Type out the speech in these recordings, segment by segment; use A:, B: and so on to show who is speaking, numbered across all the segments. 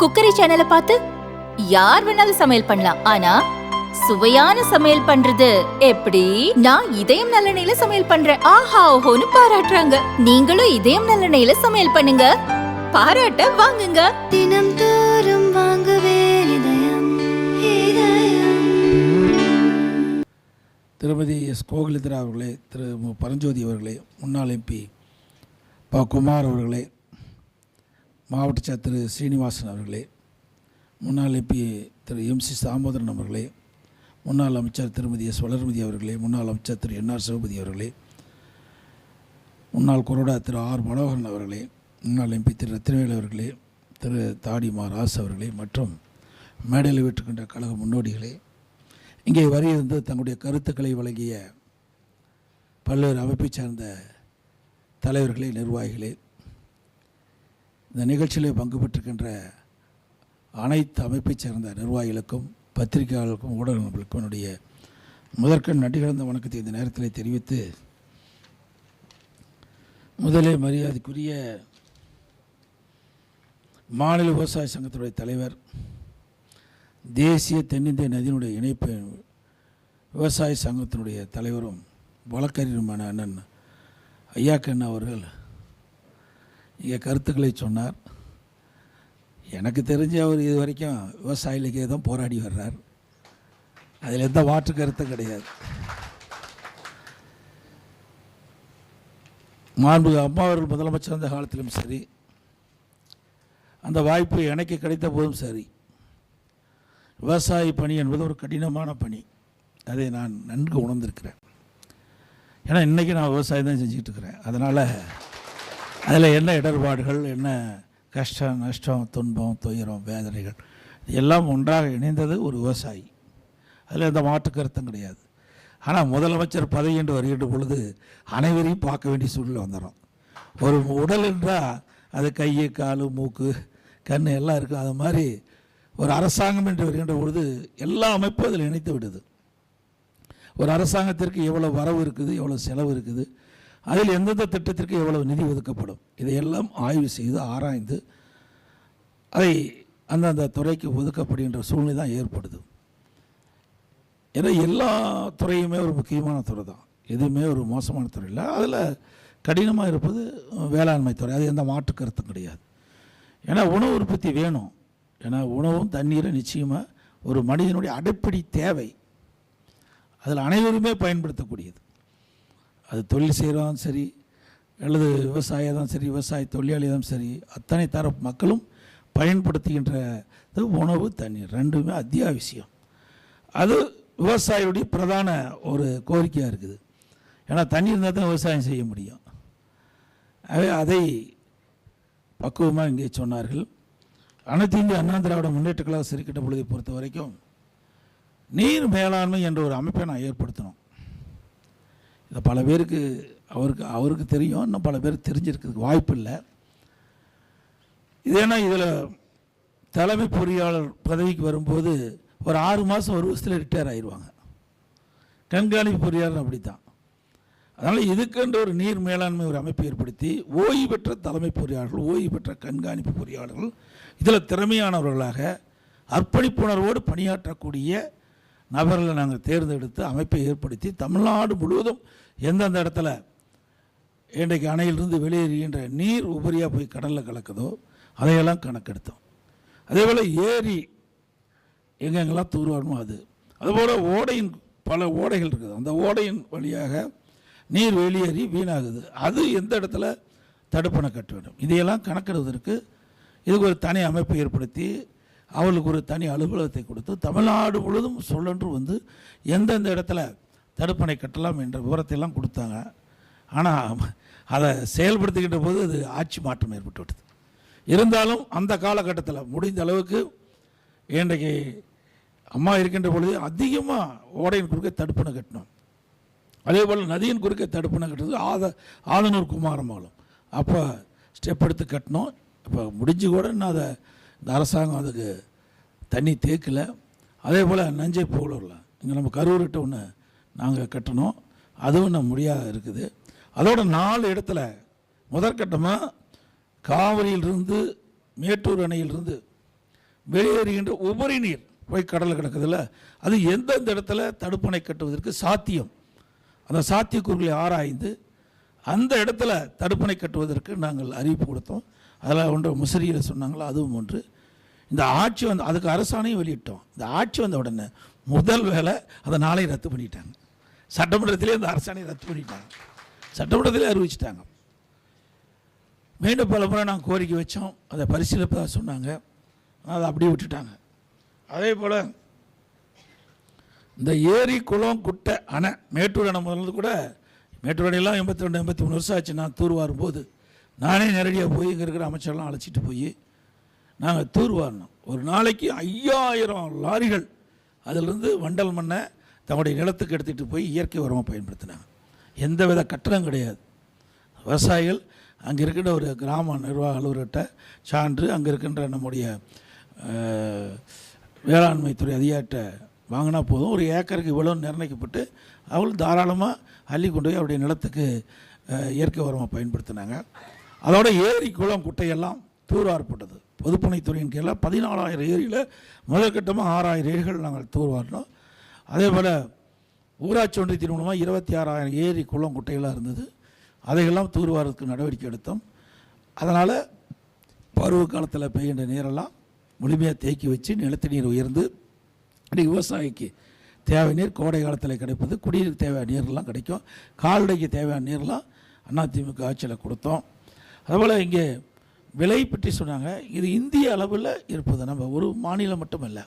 A: Cookery சேனலை பார்த்து யார் வேணாலும் சமையல் பண்ணலாம். ஆனா சுவையான சமையல் பண்றது எப்படி? நான் இதயம் நல்லெண்ணெயில சமையல் பண்றேன். ஆஹா ஓஹோன்னு பாராட்டுறாங்க. நீங்களும் இதயம் நல்லெண்ணெயில சமையல் பண்ணுங்க. பாராட்ட வாங்குங்க.
B: தினம் தோறும் வாங்குவே இதயம் இதயம்.
C: திருமதி எஸ். கோகுலித்ரா அவர்களே திரு. பரஞ்சோதி அவர்களே முன்னாள் எம்பி ப. குமார் அவர்களே மாவட்ட செயலர் திரு ஸ்ரீனிவாசன் அவர்களே முன்னாள் எம்பி திரு எம் சி தாமோதரன் அவர்களே முன்னாள் அமைச்சர் திருமதி எஸ் வளர்மதி அவர்களே முன்னாள் அமைச்சர் திரு என்ஆர் சிவபதி அவர்களே முன்னாள் கொரோடா திரு ஆர் மனோகரன் அவர்களே முன்னாள் எம்பி திரு ரத்தினவேல் அவர்களே திரு தாடிமா ராஸ் அவர்களே மற்றும் மேடையில் விட்டுக்கின்ற கழக முன்னோடிகளே இங்கே வரையிருந்து தங்களுடைய கருத்துக்களை வழங்கிய பல்வேறு அமைப்பைச் சார்ந்த தலைவர்களே நிர்வாகிகளே இந்த நிகழ்ச்சியிலே பங்கு பெற்றிருக்கின்ற அனைத்து அமைப்பைச் சேர்ந்த நிர்வாகிகளுக்கும் பத்திரிகையாளர்களுக்கும் ஊடக என்னுடைய முதற்கண் நன்றி கலந்த வணக்கத்தை இந்த நேரத்தில் தெரிவித்து முதலே மரியாதைக்குரிய மாநில விவசாய சங்கத்தினுடைய தலைவர் தேசிய தென்னிந்திய நதியினுடைய இணைப்பு விவசாய சங்கத்தினுடைய தலைவரும் வழக்கறிஞருமான அண்ணன் ஐயாக்கண்ணா அவர்கள் இங்கே கருத்துக்களை சொன்னார். எனக்கு தெரிஞ்சு அவர் இது வரைக்கும் விவசாயிகளுக்கே தான் போராடி வர்றார். அதில் எந்த மாற்று கருத்தும் கிடையாது. மாண்பு அம்மா அவர்கள் முதலமைச்சர் இருந்த காலத்திலும் சரி அந்த வாய்ப்பு எனக்கு கிடைத்த போதும் சரி விவசாய பணி என்பது ஒரு கடினமான பணி. அதை நான் நன்கு உணர்ந்திருக்கிறேன். ஏன்னா இன்றைக்கி நான் விவசாயம் தான் செஞ்சுக்கிட்டு இருக்கிறேன். அதனால் அதில் என்ன இடர்பாடுகள் என்ன கஷ்டம் நஷ்டம் துன்பம் துயரம் வேதனைகள் எல்லாம் ஒன்றாக இணைந்தது ஒரு விவசாயி. அதில் எந்த மாற்று கருத்தும் கிடையாது. ஆனால் முதலமைச்சர் பதவி என்று வருகின்ற பொழுது அனைவரையும் பார்க்க வேண்டிய சூழ்நிலை வந்துடும் ஒரு உடல் என்றால் அது கை கால் மூக்கு கண் எல்லாம் இருக்கும் அது மாதிரி ஒரு அரசாங்கம் என்று வருகின்ற பொழுது எல்லா அமைப்பும் அதில் இணைத்து விடுது. ஒரு அரசாங்கத்திற்கு எவ்வளோ வரவு இருக்குது எவ்வளோ செலவு இருக்குது அதில் எந்தெந்த திட்டத்திற்கு எவ்வளவு நிதி ஒதுக்கப்படும்? இதையெல்லாம் ஆய்வு செய்து ஆராய்ந்து அதை அந்தந்த துறைக்கு ஒதுக்கப்படுகின்ற சூழ்நிலை தான் ஏற்படுது. ஏன்னா எல்லா துறையுமே ஒரு முக்கியமான துறை தான். எதுவுமே ஒரு மோசமான துறை இல்லை. அதில் கடினமாக இருப்பது வேளாண்மை துறை. அது எந்த மாற்று கருத்தும் கிடையாது. ஏன்னா உணவு உற்பத்தி வேணும். ஏன்னா உணவும் தண்ணீரும் நிச்சயமாக ஒரு மனிதனுடைய அடிப்படை தேவை. அதில் அனைவருமே பயன்படுத்தக்கூடியது. அது தொழில் செய்கிறதும் சரி அல்லது விவசாயம் தான் சரி விவசாய தொழிலாளி தான் சரி அத்தனை தரப்பு மக்களும் பயன்படுத்துகின்ற இது உணவு தண்ணீர் ரெண்டுமே அத்தியாவசியம். அது விவசாயியுடைய பிரதான ஒரு கோரிக்கையாக இருக்குது. ஏன்னா தண்ணி இருந்தால் தான் விவசாயம் செய்ய முடியும். ஆகவே அதை பக்குவமாக இங்கே சொன்னார்கள். அனைத்து இந்திய அண்ணா திராவிட முன்னேற்ற கழக சிறுக்கிட்ட பொழுதை பொறுத்த வரைக்கும் நீர் மேலாண்மை என்ற ஒரு அமைப்பை நான் ஏற்படுத்தணும். இதை பல பேருக்கு அவருக்கு அவருக்கு தெரியும். இன்னும் பல பேருக்கு தெரிஞ்சிருக்கிறதுக்கு வாய்ப்பு இல்லை இது இதில் தலைமை பொறியாளர் பதவிக்கு வரும்போது ஒரு ஆறு மாதம் ஒரு வருஷத்தில் ரிட்டையர் ஆயிடுவாங்க. கண்காணிப்பு பொறியாளர் அப்படி தான் அதனால் இதுக்கென்று ஒரு நீர் மேலாண்மை ஒரு அமைப்பை ஏற்படுத்தி ஓய்வு பெற்ற தலைமை பொறியாளர்கள் ஓய்வு பெற்ற கண்காணிப்பு பொறியாளர்கள் இதில் திறமையானவர்களாக அர்ப்பணிப்புணர்வோடு பணியாற்றக்கூடிய நபர்களை நாங்கள் தேர்ந்தெடுத்து அமைப்பை ஏற்படுத்தி தமிழ்நாடு முழுவதும் எந்தெந்த இடத்துல இன்றைக்கு அணையிலிருந்து வெளியேறுகின்ற நீர் உபரியாக போய் கடலில் கலக்குதோ அதையெல்லாம் கணக்கெடுத்தோம். அதே போல் ஏரி எங்கெங்கெல்லாம் தூர்வாரணும் அது. அதுபோல் ஓடையின் பல ஓடைகள் இருக்குது. அந்த ஓடையின் வழியாக நீர் வெளியேறி வீணாகுது. அது எந்த இடத்துல தடுப்பணை கட்ட வேண்டும்? இதையெல்லாம் கணக்கிடுவதற்கு இதுக்கு ஒரு தனி அமைப்பை ஏற்படுத்தி அவளுக்கு ஒரு தனி அலுவலகத்தை கொடுத்து தமிழ்நாடு முழுவதும் சொல்லன்று வந்து எந்தெந்த இடத்துல தடுப்பணை கட்டலாம் என்ற விவரத்தை எல்லாம் கொடுத்தாங்க. ஆனால் அதை செயல்படுத்துகின்ற போது அது ஆட்சி மாற்றம் ஏற்பட்டு விட்டது. இருந்தாலும் அந்த காலகட்டத்தில் முடிந்த அளவுக்கு இன்றைக்கு அம்மா இருக்கின்ற பொழுது அதிகமாக ஓடையின் குறுக்கே தடுப்பணை கட்டணும் அதே போல் நதியின் குறுக்கே தடுப்பணை கட்டுறது ஆத ஆதனூர் குமாரம்பாலம் அப்போ ஸ்டெப் எடுத்து கட்டினோம். இப்போ முடிஞ்சு கூட இன்னும் அதை இந்த அரசாங்கம் அதுக்கு தண்ணி தேக்கலை. அதே போல் நஞ்சை போலூரில் இங்கே நம்ம கரூர்கிட்ட ஒன்று நாங்கள் கட்டணும். அதுவும் நம்ம முடியாத இருக்குது. அதோட நாலு இடத்துல முதற்கட்டமாக காவிரியிலிருந்து மேட்டூர் அணையிலிருந்து வெளியேறுகின்ற உபரி நீர் போய் கடலில் கிடக்குதுல்ல அது எந்தெந்த இடத்துல தடுப்பணை கட்டுவதற்கு சாத்தியம்? அந்த சாத்தியக்கூறுகளை ஆராய்ந்து அந்த இடத்துல தடுப்பணை கட்டுவதற்கு நாங்கள் அறிவிப்பு கொடுத்தோம். அதில் ஒன்று முசிறியில் சொன்னாங்களோ அதுவும் ஒன்று. இந்த ஆட்சி வந்து அதுக்கு அரசாணையும் வெளியிட்டோம். இந்த ஆட்சி வந்த உடனே முதல் வேலை அதை நாளை ரத்து பண்ணிட்டாங்க. சட்டமன்றத்திலே அந்த அரசாணையை ரத்து பண்ணிட்டாங்க. சட்டமன்றத்திலே அறிவிச்சிட்டாங்க. மீண்டும் பல முறை நாங்கள் கோரிக்கை வச்சோம். அதை பரிசீலிப்பதாக சொன்னாங்க. அதை அப்படியே விட்டுட்டாங்க. அதே போல் இந்த ஏரி குளம் குட்டை அணை மேட்டூர் அணை முதல்ல கூட மேட்டூர் அணையெல்லாம் எண்பத்தி ரெண்டு எண்பத்தி மூணு வருஷம் ஆச்சு. நான் தூர் வாரும்போது நானே நேரடியாக போய் இங்கே இருக்கிற அமைச்சர்லாம் அழைச்சிட்டு போய் நாங்கள் தூர் வாரினோம் ஒரு நாளைக்கு ஐயாயிரம் லாரிகள் அதிலிருந்து வண்டல் மண்ணை தங்களுடைய நிலத்துக்கு எடுத்துகிட்டு போய் இயற்கை உரமாக பயன்படுத்தினாங்க. எந்த வித கட்டணம் கிடையாது. விவசாயிகள் அங்கே இருக்கின்ற ஒரு கிராம நிர்வாக அலுவலர்கிட்ட சான்று அங்கே இருக்கின்ற நம்முடைய வேளாண்மைத்துறை வேளாண்மை துறை அதிகாரிட்ட வாங்கினா போதும். ஒரு ஏக்கருக்கு இவ்வளோ நிர்ணயிக்கப்பட்டு அவள் தாராளமாக அள்ளி கொண்டு போய் அவருடைய நிலத்துக்கு இயற்கை உரமாக பயன்படுத்தினாங்க. அதோட ஏரி குளம் குட்டையெல்லாம் தூர்வாரப்பட்டது பொதுப்பணித்துறையின் கீழே பதினாலாயிரம் ஏரியில் முதற்கட்டமாக ஆறாயிரம் ஏரிகள் நாங்கள் தூர்வாரினோம். அதே போல் ஊராட்சி ஒன்றியத்தின் மூலமாக இருபத்தி ஆறாயிரம் ஏரி குளம் குட்டைகளாக இருந்தது. அதையெல்லாம் தூர்வாரத்துக்கு நடவடிக்கை எடுத்தோம். அதனால் பருவ காலத்தில் பெய்கின்ற நீரெல்லாம் முழுமையாக தேக்கி வச்சு நிலத்தடி நீர் உயர்ந்து இன்றைக்கி விவசாயிக்கு தேவை நீர் கோடை காலத்தில் கிடைப்பது குடிநீர் தேவையான நீர்லாம் கிடைக்கும். கால்நடைக்கு தேவையான நீர்லாம் அதிமுக ஆட்சியில் கொடுத்தோம். அதுபோல் இங்கே விலை பற்றி சொன்னாங்க. இது இந்திய அளவில் இருப்பது. நம்ம ஒரு மாநிலம் மட்டும் இல்லை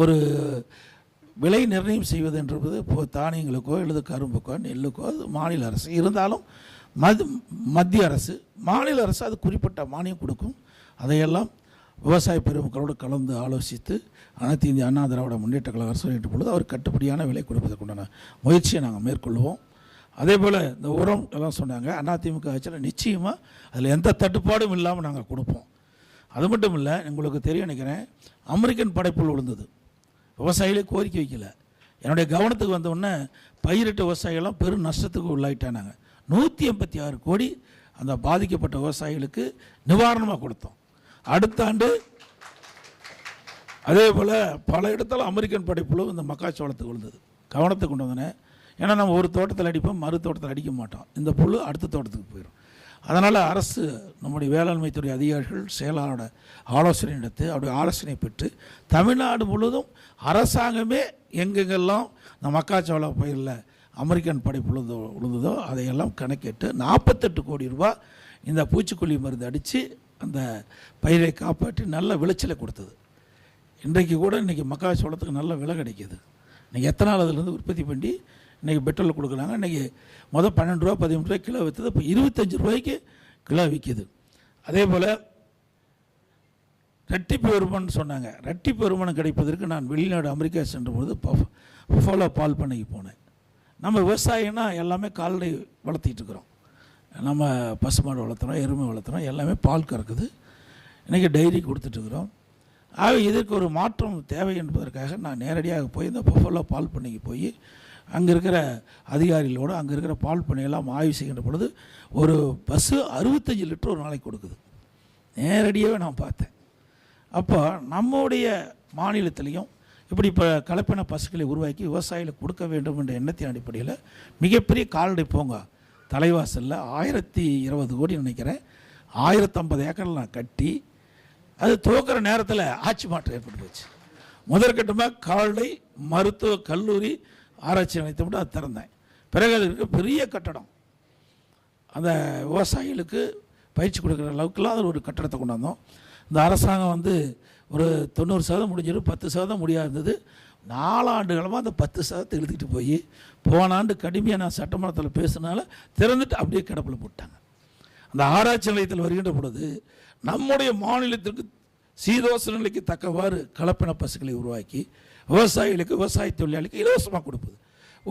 C: ஒரு விலை நிர்ணயம் செய்வது என்பது இப்போ தானியங்களுக்கோ அல்லது கரும்புக்கோ நெல்லுக்கோ அது மாநில அரசு. இருந்தாலும் மது மத்திய அரசு மாநில அரசு அது குறிப்பிட்ட மானியம் கொடுக்கும். அதையெல்லாம் விவசாய பெருமக்களோடு கலந்து ஆலோசித்து அனைத்து இந்திய அண்ணா திராவிட முன்னேற்ற கழக அரசு வெளியிட்ட பொழுது அவர் கட்டுப்படியான விலை கொடுப்பதற்குண்டான முயற்சியை நாங்கள் மேற்கொள்வோம். அதே போல் இந்த உரம் எல்லாம் சொன்னாங்க அதிமுக ஆட்சியில் நிச்சயமாக அதில் எந்த தட்டுப்பாடும் இல்லாமல் நாங்கள் கொடுப்போம். அது மட்டும் இல்லை உங்களுக்கு தெரியும் நினைக்கிறேன் அமெரிக்கன் படைப்புள் விழுந்தது. விவசாயிகளே கோரிக்கை வைக்கல. என்னுடைய கவனத்துக்கு வந்த உடனே பயிரிட்ட விவசாயிகள்லாம் பெரும் நஷ்டத்துக்கு உள்ளாயிட்டானாங்க. நூற்றி எண்பத்தி ஆறு கோடி அந்த பாதிக்கப்பட்ட விவசாயிகளுக்கு நிவாரணமாக கொடுத்தோம். அடுத்த ஆண்டு அதே போல் பல இடத்துல அமெரிக்கன் படைப்புழு இந்த மக்காச்சோளத்துக்கு விழுந்தது. கவனத்துக்கு கொண்டு வந்தேன். ஏன்னா நம்ம ஒரு தோட்டத்தில் அடிப்போம் மறு தோட்டத்தில் அடிக்க மாட்டோம். இந்த புழு அடுத்த தோட்டத்துக்கு போயிடும் அதனால் அரசு நம்முடைய வேளாண்மை துறை அதிகாரிகள் செயலாளரோட ஆலோசனை எடுத்து அவருடைய ஆலோசனை பெற்று தமிழ்நாடு முழுவதும் அரசாங்கமே எங்கெங்கெல்லாம் இந்த மக்காச்சோள பயிரில் அமெரிக்கன் படைப்பு உழுந்தோ விழுந்ததோ அதையெல்லாம் கணக்கிட்டு நாற்பத்தெட்டு கோடி ரூபா இந்த பூச்சிக்கொல்லி மருந்து அடித்து அந்த பயிரை காப்பாற்றி நல்ல விளைச்சலை கொடுத்தது. இன்றைக்கு கூட இன்றைக்கி மக்காச்சோளத்துக்கு நல்ல விலை கிடைக்கிது. இன்றைக்கி எத்தனால் அதிலிருந்து உற்பத்தி பண்ணி இன்றைக்கி பெட்ரோல் கொடுக்குறாங்க. இன்றைக்கி மொதல் பன்னெண்டு ரூபா பதிமூணு ரூபாய் கிலோ விற்றது இப்போ இருபத்தஞ்சி ரூபாய்க்கு கிலோ விற்கிது அதே போல் ரெட்டிப்பு வருமானம் சொன்னாங்க. ரெட்டிப்பு வருமானம் கிடைப்பதற்கு நான் வெளிநாடு அமெரிக்கா சென்ற பொழுது பஃபாலோ பால் பண்ணைக்கு போனேன். நம்ம விவசாயம்னா எல்லாமே கால்நடை வளர்த்திட்டு இருக்கிறோம். நம்ம பசுமாடு வளர்த்துறோம் எருமை வளர்த்துறோம் எல்லாமே பால் கறக்குது. இன்றைக்கி டைரி கொடுத்துட்ருக்குறோம் ஆக இதற்கு ஒரு மாற்றம் தேவை என்பதற்காக நான் நேரடியாக போய் இந்த பஃபலோ பால் பண்ணைக்கு போய் அங்கே இருக்கிற அதிகாரிகளோடு அங்கே இருக்கிற பால் பண்ணையெல்லாம் ஆய்வு செய்கின்ற பொழுது ஒரு பஸ்ஸு அறுபத்தஞ்சு லிட்டர் ஒரு நாளைக்கு கொடுக்குது. நேரடியாகவே நான் பார்த்தேன். அப்போ நம்முடைய மாநிலத்திலையும் இப்படி இப்போ கலப்பின பசுக்களை உருவாக்கி விவசாயிகளுக்கு கொடுக்க வேண்டும் என்ற எண்ணத்தின் அடிப்படையில் மிகப்பெரிய கால்நடை பூங்கா தலைவாசலில் ஆயிரத்தி இருபது கோடி நினைக்கிறேன். ஆயிரத்தம்பது ஏக்கரில் நான் கட்டி அது துவக்கிற நேரத்தில் ஆட்சி மாற்றம் ஏற்பட்டு போச்சு. முதற்கட்டமாக கால்நடை மருத்துவ கல்லூரி ஆராய்ச்சி நிலையத்தை மட்டும் அதை திறந்தேன். பிறகு அது இருக்க பெரிய கட்டடம். அந்த விவசாயிகளுக்கு பயிற்சி கொடுக்குற அளவுக்குலாம் அதில் ஒரு கட்டடத்தை கொண்டாந்தோம் இந்த அரசாங்கம் வந்து ஒரு தொண்ணூறு சதவீதம் முடிஞ்சிடும் பத்து சதவீதம் முடியாது இருந்தது நாலாண்டு காலமாக அந்த பத்து சதவீதத்தை எழுதிக்கிட்டு போய் போன ஆண்டு கடுமையாக நான் சட்டமன்றத்தில் பேசுனால திறந்துட்டு அப்படியே கிடப்பில் போட்டாங்க. அந்த ஆராய்ச்சி நிலையத்தில் வருகின்ற பொழுது நம்முடைய மாநிலத்திற்கு சீதோச நிலைக்கு தக்கவாறு கலப்பின பசுக்களை உருவாக்கி விவசாயிகளுக்கு விவசாய தொழிலாளிக்கு இலவசமாக கொடுப்பது.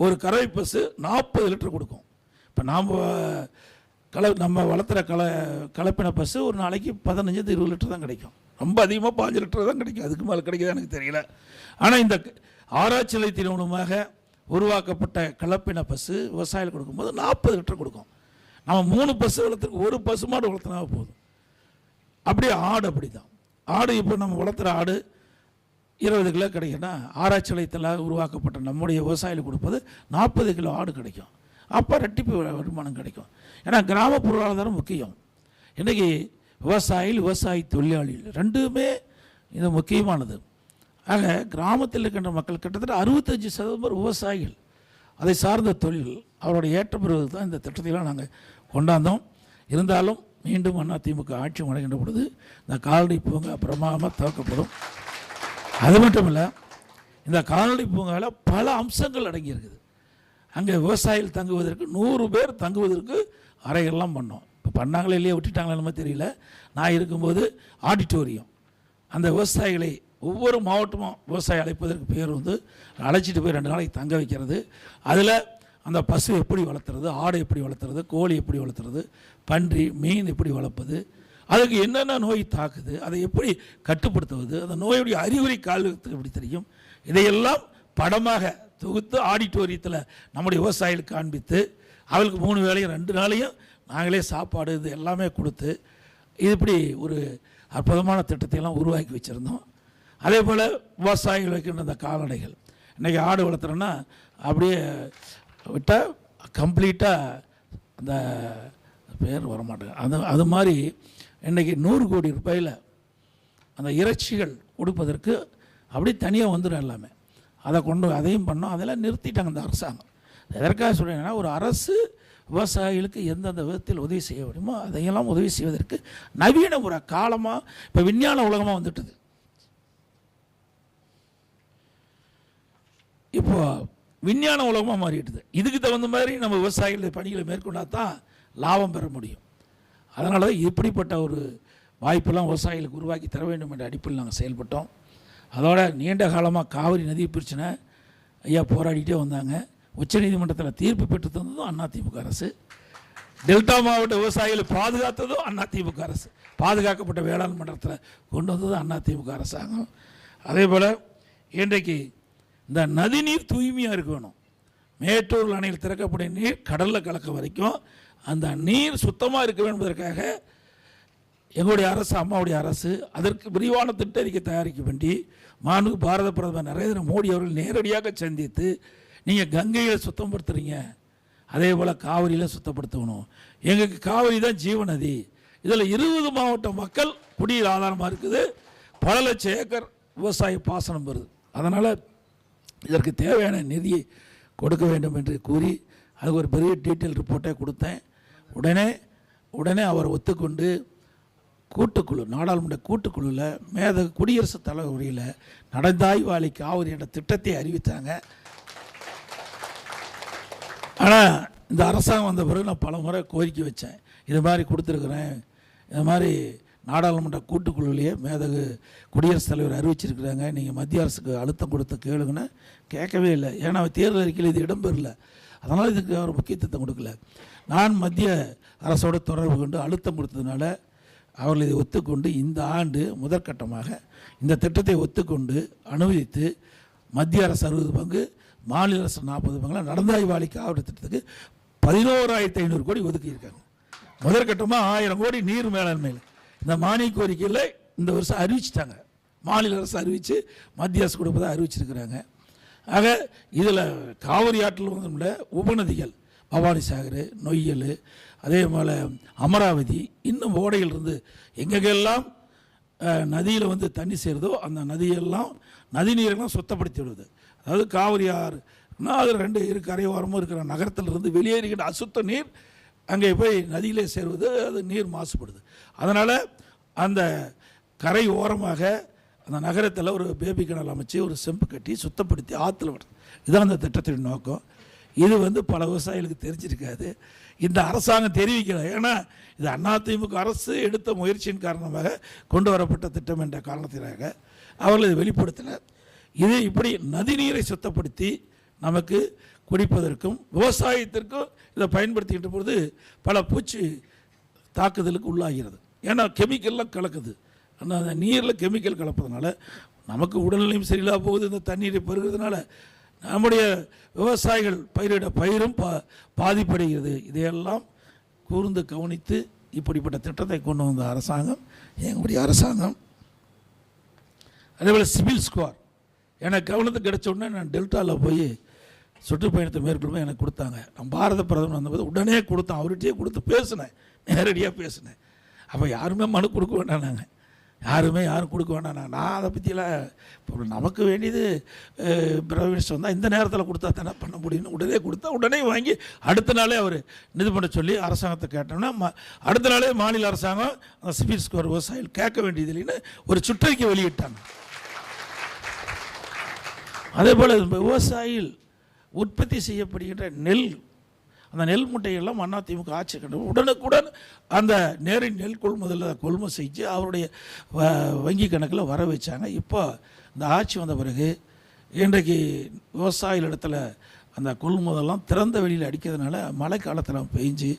C: ஒரு கறவை பசு நாற்பது லிட்டர் கொடுக்கும். இப்போ நாம் கல நம்ம வளர்த்துற கல கலப்பின பசு ஒரு நாளைக்கு பதினஞ்சு இருபது லிட்டர் தான் கிடைக்கும். ரொம்ப அதிகமாக பாஞ்சு லிட்டர் தான் கிடைக்கும். அதுக்கு மேலே கிடைக்குதா எனக்கு தெரியல. ஆனால் இந்த ஆராய்ச்சி நிலையத்தின் மூலமாக உருவாக்கப்பட்ட கலப்பின பசு விவசாயிகள் கொடுக்கும்போது நாற்பது லிட்டர் கொடுக்கும். நம்ம மூணு பசு வளர்த்துருக்கு ஒரு பசு மாடு வளர்த்துனா போதும். அப்படியே ஆடு அப்படி தான் ஆடு இப்போ நம்ம வளர்த்துற ஆடு இருபது கிலோ கிடைக்குன்னா ஆராய்ச்சி நிலையத்தில் உருவாக்கப்பட்ட நம்முடைய விவசாயிகளுக்கு கொடுப்பது நாற்பது கிலோ ஆடு கிடைக்கும். அப்போ ரெட்டிப்பு வருமானம் கிடைக்கும். ஏன்னா கிராம பொருளாதாரம் முக்கியம். இன்றைக்கி விவசாயிகள் விவசாயி தொழிலாளிகள் ரெண்டுமே இது முக்கியமானது. ஆக கிராமத்தில் இருக்கின்ற மக்கள் கிட்டத்தட்ட அறுபத்தஞ்சு சதவீதம் பேர் விவசாயிகள். அதை சார்ந்த தொழில் அவருடைய ஏற்ற தான் இந்த திட்டத்தையெல்லாம் நாங்கள் கொண்டாந்தோம். இருந்தாலும் மீண்டும் அதிமுக ஆட்சி வழங்குகின்ற பொழுது இந்த கால்நடை பூங்கா பிரமாதமாக துவக்கப்படும். அது மட்டும் இல்லை இந்த கால்நடை பூங்காவில் பல அம்சங்கள் அடங்கியிருக்குது. அங்கே விவசாயிகள் தங்குவதற்கு நூறு பேர் தங்குவதற்கு அறைகள்லாம் பண்ணோம். இப்போ பண்ணாங்களே இல்லையா விட்டுட்டாங்களே நம்ம தெரியல. நான் இருக்கும்போது ஆடிட்டோரியம். அந்த விவசாயிகளை ஒவ்வொரு மாவட்டமும் விவசாயி அழைப்பதற்கு பேர் வந்து அழைச்சிட்டு போய் ரெண்டு நாளைக்கு தங்க வைக்கிறது. அதில் அந்த பசு எப்படி வளர்த்துறது ஆடு எப்படி வளர்த்துறது கோழி எப்படி வளர்த்துறது பன்றி மீன் எப்படி வளர்ப்பது அதுக்கு என்னென்ன நோய் தாக்குது அதை எப்படி கட்டுப்படுத்துவது அந்த நோயுடைய அறிகுறி காலத்துக்கு எப்படி தெரியும்? இதையெல்லாம் படமாக தொகுத்து ஆடிட்டோரியத்தில் நம்முடைய விவசாயிகளுக்கு காண்பித்து அவளுக்கு மூணு வேளையும் ரெண்டு நாளையும் நாங்களே சாப்பாடு இது எல்லாமே கொடுத்து இது இப்படி ஒரு அற்புதமான திட்டத்தை எல்லாம் உருவாக்கி வச்சுருந்தோம். அதே போல் விவசாயிகள் வைக்கின்ற அந்த கால்நடைகள். இன்றைக்கி ஆடு வளர்த்துறோன்னா அப்படியே விட்டால் கம்ப்ளீட்டாக அந்த பேர் வரமாட்டேங்க அது அது மாதிரி இன்றைக்கி நூறு கோடி ரூபாயில் அந்த இறைச்சிகள் கொடுப்பதற்கு அப்படியே தனியாக வந்துடும் எல்லாமே. அதை கொண்டு அதையும் பண்ணோம் அதெல்லாம் நிறுத்திட்டாங்க அந்த அரசாங்கம். எதற்காக சொல்கிறேன்னா ஒரு அரசு விவசாயிகளுக்கு எந்தெந்த விதத்தில் உதவி செய்ய முடியுமோ அதையெல்லாம் உதவி செய்வதற்கு நவீன முறை காலமாக இப்போ விஞ்ஞான உலகமாக வந்துட்டுது. இப்போ விஞ்ஞான உலகமாக மாறிட்டுது. இதுக்கு தகுந்த மாதிரி நம்ம விவசாயிகளுடைய பணிகளை மேற்கொண்டா தான் லாபம் பெற முடியும். அதனால தான் இப்படிப்பட்ட ஒரு வாய்ப்பெல்லாம் விவசாயிகளுக்கு உருவாக்கி தர வேண்டும் என்ற அடிப்பில் நாங்கள் செயல்பட்டோம். அதோட நீண்ட காலமாக காவிரி நதி பிரச்சனை ஐயா போராடிட்டே வந்தாங்க. உச்சநீதிமன்றத்தில் தீர்ப்பு பெற்று தந்ததும் அதிமுக அரசு. டெல்டா மாவட்ட விவசாயிகளை பாதுகாத்ததும் அதிமுக அரசு. பாதுகாக்கப்பட்ட வேளாண் மன்றத்தில் கொண்டு வந்ததும் அதிமுக அரசாங்கம். அதே போல் இன்றைக்கு இந்த நதிநீர் தூய்மையாக இருக்க வேணும் மேட்டூர் அணையில் திறக்கப்படும் நீர் கடலில் கலக்க வரைக்கும் அந்த நீர் சுத்தமாக இருக்க வேண்டும் என்பதற்காக எங்களுடைய அரசு அம்மாவுடைய அரசு அதற்கு விரிவான திட்ட அறிக்கை தயாரிக்க வேண்டி மாண்பு பாரத பிரதமர் நரேந்திர மோடி அவர்கள் நேரடியாக சந்தித்து நீங்கள் கங்கையில் சுத்தப்படுத்துறீங்க. அதே போல் காவிரியில் சுத்தப்படுத்தணும். எங்களுக்கு காவிரி தான் ஜீவநதி. இதில் இருபது மாவட்ட மக்கள் குடியில் ஆதாரமாக இருக்குது. பல லட்சம் ஏக்கர் விவசாய பாசனம் வருது. அதனால் இதற்கு தேவையான நிதியை கொடுக்க வேண்டும் என்று கூறி அதுக்கு ஒரு பெரிய டீட்டெயில் ரிப்போர்ட்டை கொடுத்தேன். உடனே உடனே அவர் ஒத்துக்கொண்டு கூட்டுக்குழு நாடாளுமன்ற கூட்டுக்குழுவில் மேத குடியரசுத் தலைவரியில் நடந்தாய்வாளிக்கு நடந்தாய்வாளி என்ற திட்டத்தை அறிவித்தாங்க. ஆனால் இந்த அரசாங்கம் வந்த பிறகு நான் பல முறை கோரிக்கை வச்சேன். இது மாதிரி கொடுத்துருக்குறேன். இது மாதிரி நாடாளுமன்ற கூட்டுக்குழுவிலேயே மேதகு குடியரசுத் தலைவர் அறிவிச்சிருக்கிறாங்க. நீங்கள் மத்திய அரசுக்கு அழுத்தம் கொடுத்து கேளுங்கன்னு கேட்கவே இல்லை. ஏன்னா தேர்தல் அறிக்கையில் இது இடம்பெறல. அதனால் இதுக்கு அவர் முக்கியத்துவம் கொடுக்கல. நான் மத்திய அரசோடு தொடர்பு கொண்டு அழுத்தம் கொடுத்ததுனால அவர்கள் இதை ஒத்துக்கொண்டு இந்த ஆண்டு முதற்கட்டமாக இந்த திட்டத்தை ஒத்துக்கொண்டு அனுமதித்து மத்திய அரசு அறுபது பங்கு மாநில அரசு நாற்பது பங்குல நடந்தாய்வாளி காவிரி திட்டத்துக்கு பதினோராயிரத்தி ஐநூறு கோடி ஒதுக்கியிருக்காங்க. முதற்கட்டமாக ஆயிரம் கோடி நீர் மேலாண்மையில் இந்த மானிய கோரிக்கையில் இந்த வருஷம் அறிவிச்சிட்டாங்க. மாநில அரசு அறிவித்து மத்திய அரசு கொடுப்பதாக அறிவிச்சிருக்கிறாங்க. ஆக இதில் காவிரி ஆற்றில் வந்து உபநதிகள் பவானி சாகர் நொய்யல் அதே போல் அமராவதி இன்னும் ஓடைகள் இருந்து எங்கெங்கெல்லாம் நதியில் வந்து தண்ணி சேருதோ அந்த நதியெல்லாம் நதி நீரெல்லாம் சுத்தப்படுத்தி விடுது. அதாவது காவிரி ஆறு அது ரெண்டு இரு கரையோரமும் இருக்கிற நகரத்திலிருந்து வெளியேறுகின்ற அசுத்த நீர் அங்கே போய் நதியிலே சேருவது அது நீர் மாசுபடுது. அதனால் அந்த கரை ஓரமாக அந்த நகரத்தில் ஒரு பேபி கிணல் அமைச்சு ஒரு செம்பு கட்டி சுத்தப்படுத்தி ஆற்றுல விடுறது இதுதான் அந்த திட்டத்தின் நோக்கம். இது வந்து பல விவசாயிகளுக்கு தெரிஞ்சிருக்காது. இந்த அரசாங்கம் தெரிவிக்கல. ஏன்னா இது அதிமுக அரசு எடுத்த முயற்சியின் காரணமாக கொண்டு வரப்பட்ட திட்டம் என்ற காரணத்தினாக அவர்கள் இதை வெளிப்படுத்தலை இது இப்படி நதிநீரை சுத்தப்படுத்தி நமக்கு குடிப்பதற்கும் விவசாயத்திற்கும் இதை பயன்படுத்திக்கிட்ட பொழுது பல பூச்சி தாக்குதலுக்கு உள்ளாகிறது. ஏன்னா கெமிக்கல்லாம் கலக்குது. ஆனால் அந்த நீரில் கெமிக்கல் கலப்பதுனால நமக்கு உடல்நிலையும் சரியில்லா போகுது இந்த தண்ணீரை பெருகிறதுனால நம்முடைய விவசாயிகள் பயிரிட பயிரும் பா பாதிப்படைகிறது. இதையெல்லாம் கூர்ந்து கவனித்து இப்படிப்பட்ட திட்டத்தை கொண்டு வந்த அரசாங்கம் எங்களுடைய அரசாங்கம். அதேபோல் சிவில் ஸ்கோர் எனக்கு கவனத்துக்கு கிடைச்ச உடனே நான் டெல்டாவில் போய் சுற்றுப்பயணத்தை மேற்கொள்ளும் எனக்கு கொடுத்தாங்க. நான் பாரத பிரதமர் வந்தபோது உடனே கொடுத்தேன். அவர்கிட்டயே கொடுத்து பேசினேன். நேரடியாக பேசினேன். அப்போ யாருமே மனு கொடுக்க வேண்டாம் நாங்கள் யாருமே யாரும் கொடுக்க வேண்டாம் நான் அதை பற்றியெல்லாம் நமக்கு வேண்டியது பிரவேசம் தான் இந்த நேரத்தில் கொடுத்தா தானே பண்ண முடியும்னு உடனே கொடுத்தா உடனே வாங்கி அடுத்த நாளே அவர் இது பண்ண சொல்லி அரசாங்கத்தை கேட்டோம்னா அடுத்த நாளே மாநில அரசாங்கம் அந்த சிபில் ஸ்கோர் விவசாயிகள் கேட்க வேண்டியது இல்லைன்னு ஒரு சுற்றறிக்கை வெளியிட்டாங்க. அதே போல் விவசாயிகள் உற்பத்தி செய்யப்படுகின்ற நெல் அந்த நெல் முட்டையெல்லாம் அதிமுக ஆட்சி கண்டு உடனுக்குடன் அந்த நேரின் நெல் கொள்முதலில் கொள்முதல் செஞ்சு அவருடைய வ- வங்கி கணக்கில் வர வச்சாங்க. இப்போ இந்த ஆட்சி வந்த பிறகு இன்றைக்கு விவசாயிகள் இடத்துல அந்த கொள்முதல்லாம் திறந்த வெளியில் அடிக்கிறதுனால மழை காலத்தில் பெஞ்சு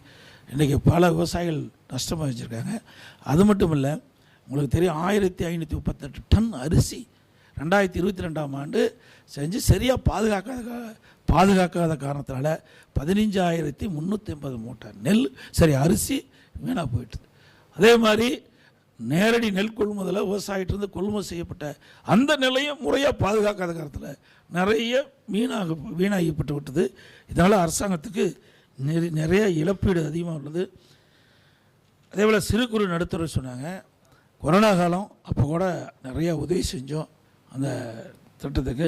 C: இன்றைக்கி பல விவசாயிகள் நஷ்டமாக வச்சுருக்காங்க அது மட்டும் இல்லை உங்களுக்கு தெரியும் ஆயிரத்தி ஐநூற்றி முப்பத்தெட்டு டன் அரிசி ரெண்டாயிரத்தி இருபத்தி ரெண்டாம் ஆண்டு செஞ்சு சரியாக பாதுகாக்க பாதுகாக்காத காரணத்தினால பதினஞ்சாயிரத்தி முந்நூற்றி ஐம்பது மூட்டை நெல் சரி அரிசி வீணாக போயிட்டுது. அதே மாதிரி நேரடி நெல் கொள்முதலை விவசாயிட்டிருந்து கொள்முதல் செய்யப்பட்ட அந்த நிலையும் முறையாக பாதுகாக்காத காரணத்தில் நிறைய வீணாக வீணாகிப்பட்டு விட்டது. இதனால் அரசாங்கத்துக்கு நிறைய நிறைய இழப்பீடு அதிகமாக உள்ளது. அதே போல் சிறு குறு நடுத்தர சொன்னாங்க. கொரோனா காலம் அப்போ கூட நிறையா உதவி செஞ்சோம் அந்த திட்டத்துக்கு.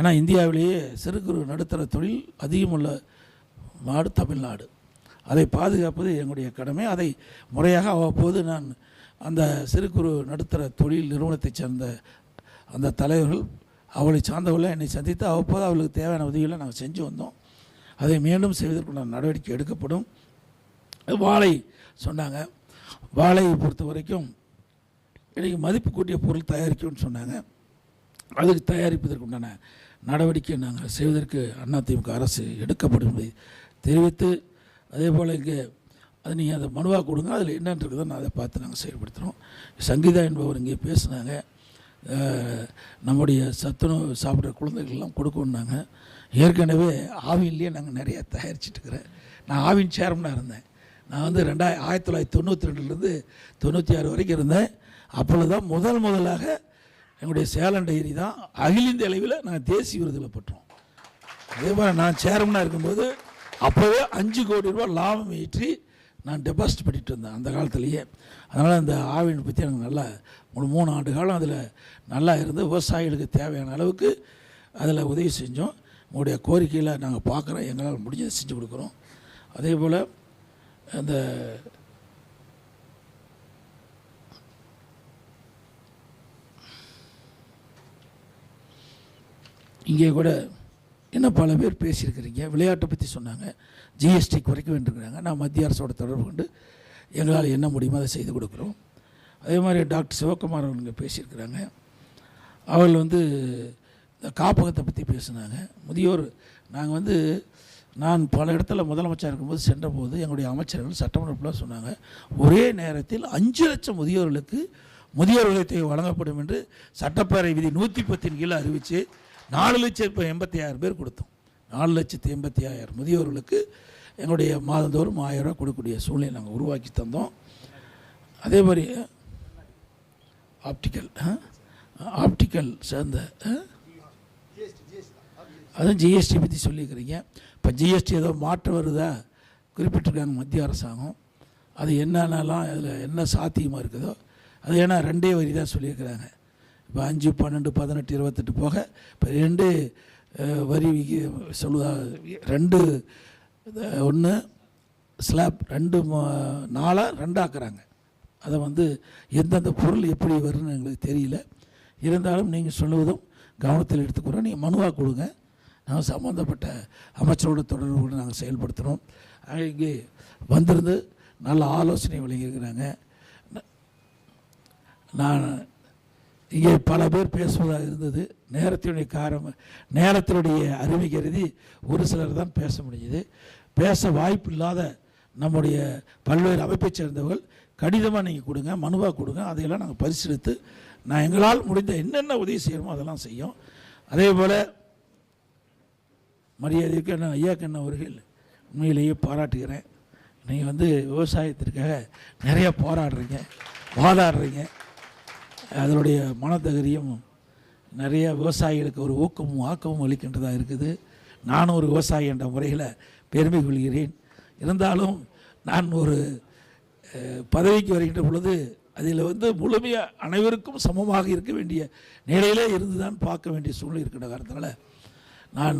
C: ஏன்னா இந்தியாவிலேயே சிறு குறு நடுத்தர தொழில் அதிகமுள்ள நாடு தமிழ்நாடு. அதை பாதுகாப்பது எங்களுடைய கடமை. அதை முறையாக அவ்வப்போது நான் அந்த சிறு குறு நடுத்தர தொழில் நிறுவனத்தைச் சேர்ந்த அந்த தலைவர்கள் அவளை சார்ந்தவர்கள் என்னை சந்தித்து அவ்வப்போது அவளுக்கு தேவையான உதவிகளை நாங்கள் செஞ்சு வந்தோம். அதை மீண்டும் செய்வதற்குண்டான நடவடிக்கை எடுக்கப்படும். வாழை சொன்னாங்க. வாழையை பொறுத்த வரைக்கும் இன்றைக்கி மதிப்பு கூட்டிய பொருள் தயாரிக்கும்னு சொன்னாங்க. அதுக்கு தயாரிப்பதற்குண்டான நடவடிக்கை நாங்கள் செய்வதற்கு அதிமுக அரசு எடுக்கப்படும் தெரிவித்து அதே போல் இங்கே அது நீங்கள் அதை மனுவாக கொடுங்க அதில் என்னென்னு இருக்குதோ நான் அதை பார்த்து நாங்கள் செயல்படுத்துகிறோம் சங்கீதா என்பவர் இங்கே பேசினாங்க. நம்முடைய சத்துணவு சாப்பிட்ற குழந்தைகள்லாம் கொடுக்கணுன்னாங்க ஏற்கனவே ஆவின்லேயே நாங்கள் நிறைய தயாரிச்சிட்ருக்கிறேன் நான் ஆவின் சேர்மனாக இருந்தேன். நான் வந்து ரெண்டாயிரம் ஆயிரத்தி தொள்ளாயிரத்தி தொண்ணூற்றி ரெண்டுலேருந்து தொண்ணூற்றி ஆறு வரைக்கும் இருந்தேன். அப்பொழுது தான் முதல் முதலாக எங்களுடைய சேலம் டைரி தான் அகில இந்திய அளவில் நாங்கள் தேசிய விருதில் பெற்றோம். அதே மாதிரி நான் சேர்மனாக இருக்கும்போது அப்போவே அஞ்சு கோடி ரூபா லாபம் ஈற்றி நான் டெபாசிட் பண்ணிட்டு இருந்தேன் அந்த காலத்திலேயே. அதனால் அந்த ஆவினை பற்றி எனக்கு நல்லா ஒரு மூணு ஆண்டு காலம் அதில் நல்லா இருந்து விவசாயிகளுக்கு தேவையான அளவுக்கு அதில் உதவி செஞ்சோம். உங்களுடைய கோரிக்கையில் நாங்கள் பார்க்குறோம் எங்களால் முடிஞ்சதை செஞ்சு கொடுக்குறோம். அதே போல் அந்த இங்கே கூட இன்னும் பல பேர் பேசியிருக்கிறீங்க விளையாட்டை பற்றி சொன்னாங்க ஜிஎஸ்டி குறைக்க வேண்டியிருக்கிறாங்க நான் மத்திய அரசோட தொடர்பு கொண்டு எங்களால் என்ன முடியுமோ அதை செய்து கொடுக்குறோம். அதே மாதிரி டாக்டர் சிவகுமார் அவங்க பேசியிருக்கிறாங்க. அவர்கள் வந்து இந்த காப்பகத்தை பற்றி பேசினாங்க. முதியோர் நாங்கள் வந்து நான் பல இடத்துல முதலமைச்சர் இருக்கும்போது சென்றபோது எங்களுடைய அமைச்சர்கள் சட்டமன்றத்தில் சொன்னாங்க ஒரே நேரத்தில் அஞ்சு லட்சம் முதியோர்களுக்கு முதியோர் உதவித்தொகை வழங்கப்படும் என்று சட்டப்பேரவை விதி நூற்றி பத்தின் கீழே அறிவித்து நாலு லட்சம் இப்போ எண்பத்தி ஆயிரம் பேர் கொடுத்தோம். நாலு லட்சத்து எண்பத்தி ஆயிரம் முதியோர்களுக்கு எங்களுடைய மாதந்தோறும் ஆயிரம் ரூபா கொடுக்கக்கூடிய சூழ்நிலை நாங்கள் உருவாக்கி தந்தோம். அதே மாதிரி ஆப்டிக்கல் ஆப்டிக்கல் சேர்ந்த அதுவும் ஜிஎஸ்டி பற்றி சொல்லியிருக்கிறீங்க. இப்போ ஜிஎஸ்டி ஏதோ மாற்றம் வருதா? குறிப்பிட்டிருக்காங்க மத்திய அரசாங்கம். அது என்னென்னலாம் அதில் என்ன சாத்தியமாக இருக்குதோ அது ஏன்னா ரெண்டே வரி தான் சொல்லியிருக்கிறாங்க. இப்போ அஞ்சு பன்னெண்டு பதினெட்டு இருபத்தெட்டு போக இப்போ ரெண்டு வரி விகி- சொல்லுதா ரெண்டு ஒன்று ஸ்லாப் ரெண்டு நாளாக ரெண்டாக்குறாங்க. அதை வந்து எந்தெந்த பொருள் எப்படி வரும்னு எங்களுக்கு தெரியல. இருந்தாலும் நீங்கள் சொல்லுவதும் கவனத்தில் எடுத்துக்கிறோம் நீங்கள் மனுவாக கொடுங்க. நாங்கள் சம்மந்தப்பட்ட அமைச்சரோட தொடர்பு கூட நாங்கள் செயல்படுத்துகிறோம் இங்கே வந்திருந்து நல்ல ஆலோசனை வழங்கியிருக்கிறாங்க. நான் இங்கே பல பேர் பேசுவதாக இருந்தது. நேரத்தினுடைய காரணம் நேரத்தினுடைய அருமை கருதி ஒரு சிலர் தான் பேச முடிஞ்சது. பேச வாய்ப்பு இல்லாத நம்முடைய பல்வேறு அமைப்பைச் சேர்ந்தவர்கள் கடிதமாக நீங்கள் கொடுங்க மனுவாக கொடுங்க அதையெல்லாம் நாங்கள் பரிசீலித்து நான் எங்களால் முடிந்த என்னென்ன உதவி செய்யணுமோ அதெல்லாம் செய்யும். அதே போல் மரியாதைக்கு என்ன ஐயா கண்ணன் அவர்கள் உண்மையிலேயே பாராட்டுகிறேன். நீங்கள் வந்து விவசாயத்திற்காக நிறைய போராடுறீங்க வாதாடுறீங்க. அதனுடைய மனதகரியம் நிறைய விவசாயிகளுக்கு ஒரு ஊக்கமும் ஆக்கமும் அளிக்கின்றதாக இருக்குது. நானும் ஒரு விவசாயி என்ற முறையில் பெருமை கொள்கிறேன். இருந்தாலும் நான் ஒரு பதவிக்கு வருகின்ற பொழுது அதில் வந்து முழுமையாக அனைவருக்கும் சமமாக இருக்க வேண்டிய நிலையிலே இருந்து தான் பார்க்க வேண்டிய சூழ்நிலை இருக்கின்ற காரணத்தினால நான்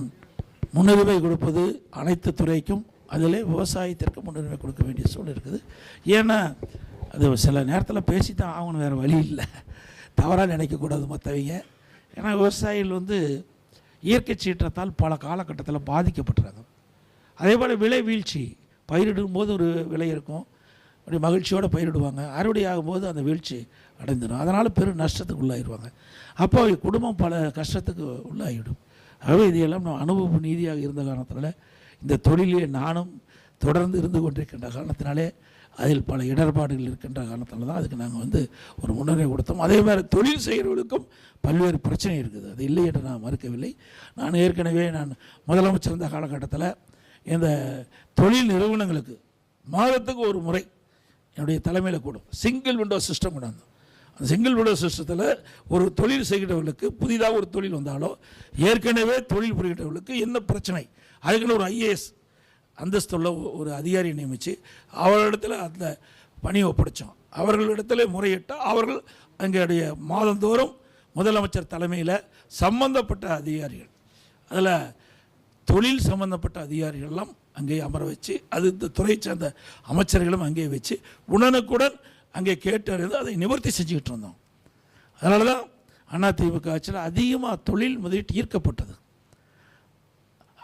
C: முன்னுரிமை கொடுப்பது அனைத்து துறைக்கும் அதிலே விவசாயத்திற்கு முன்னுரிமை கொடுக்க வேண்டிய சூழ்நிலை இருக்குது. ஏன்னா அது சில நேரத்தில் பேசி தான் ஆகணும் வேறு வழி இல்லை. தவறாக நினைக்கக்கூடாது மற்றவங்க ஏன்னா விவசாயிகள் வந்து இயற்கை சீற்றத்தால் பல காலகட்டத்தில் பாதிக்கப்பட்டுறாங்க. அதே போல் விலை வீழ்ச்சி பயிரிடும் போது ஒரு விலை இருக்கும். அப்படி மகிழ்ச்சியோடு பயிரிடுவாங்க. அறுவடை ஆகும்போது அந்த வீழ்ச்சி அடைந்துடும் அதனால் பெரும் நஷ்டத்துக்கு உள்ளாயிடுவாங்க அப்போ குடும்பம் பல கஷ்டத்துக்கு உள்ளாகிவிடும் ஆகவே இதையெல்லாம் நான் அனுபவ நீதியாக இருந்த காரணத்தினால இந்த தொழிலே நானும் தொடர்ந்து இருந்து கொண்டிருக்கின்ற காரணத்தினாலே அதில் பல இடர்பாடுகள் இருக்கின்ற காரணத்தால் தான் அதுக்கு நாங்கள் வந்து ஒரு முன்னுரிமை கொடுத்தோம். அதே மாதிரி தொழில் செய்கிறவர்களுக்கும் பல்வேறு பிரச்சனை இருக்குது. அது இல்லை என்று நான் மறுக்கவில்லை. நான் ஏற்கனவே நான் முதலமைச்சர் இருந்த காலகட்டத்தில் இந்த தொழில் நிறுவனங்களுக்கு மாதத்துக்கு ஒரு முறை என்னுடைய தலைமையில் கூடும் சிங்கிள் விண்டோ சிஸ்டம் கொண்டாந்தோம் அந்த சிங்கிள் விண்டோ சிஸ்டத்தில் ஒரு தொழில் செய்கிறவர்களுக்கு புதிதாக ஒரு தொழில் வந்தாலோ ஏற்கனவே தொழில் புரிகிறவர்களுக்கு என்ன பிரச்சனை? அதுக்குன்னு ஒரு ஐஏஎஸ் அந்தஸ்துள்ள ஒரு அதிகாரியை நியமித்து அவர்களிடத்தில் அந்த பணியை ஒப்படைச்சோம். அவர்களிடத்தில் முறையிட்டால் அவர்கள் அங்கேடைய மாதந்தோறும் முதலமைச்சர் தலைமையில் சம்பந்தப்பட்ட அதிகாரிகள் அதில் தொழில் சம்பந்தப்பட்ட அதிகாரிகள்லாம் அங்கே அமர வச்சு அது இந்த துறை சார்ந்த அமைச்சர்களும் அங்கே வச்சு உடனுக்குடன் அங்கே கேட்டறிந்து அதை நிவர்த்தி செஞ்சுக்கிட்டு இருந்தோம். அதனால தான் அதிமுக ஆட்சியில் அதிகமாக தொழில் முதலீட்டு ஈர்க்கப்பட்டது.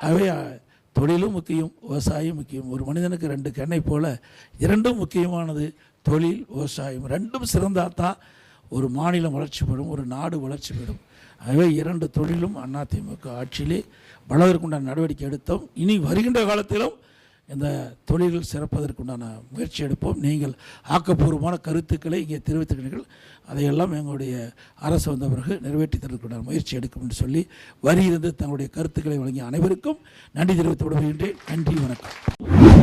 C: அவை தொழிலும் முக்கியம் விவசாயம் முக்கியம். ஒரு மனிதனுக்கு ரெண்டு கண்ணை போல இரண்டும் முக்கியமானது தொழில் விவசாயம். ரெண்டும் சிறந்தால் தான் ஒரு மாநிலம் வளர்ச்சி பெறும் ஒரு நாடு வளர்ச்சி பெறும். ஆகவே இரண்டு தொழிலும் அதிமுக ஆட்சியிலே வளர்வதற்குண்டான நடவடிக்கை எடுத்தோம். இனி வருகின்ற காலத்திலும் இந்த தொழில்கள் சிறப்பதற்குண்டான முயற்சி எடுப்போம். நீங்கள் ஆக்கப்பூர்வமான கருத்துக்களை இங்கே தெரிவித்திருக்கிறீர்கள் அதையெல்லாம் எங்களுடைய அரசு வந்த பிறகு நிறைவேற்றி தருவதற்குண்டான முயற்சி எடுக்கும் என்று சொல்லி வரியிலிருந்து தங்களுடைய கருத்துக்களை வழங்கிய அனைவருக்கும் நன்றி தெரிவித்து விடுகின்றேன் நன்றி வணக்கம்.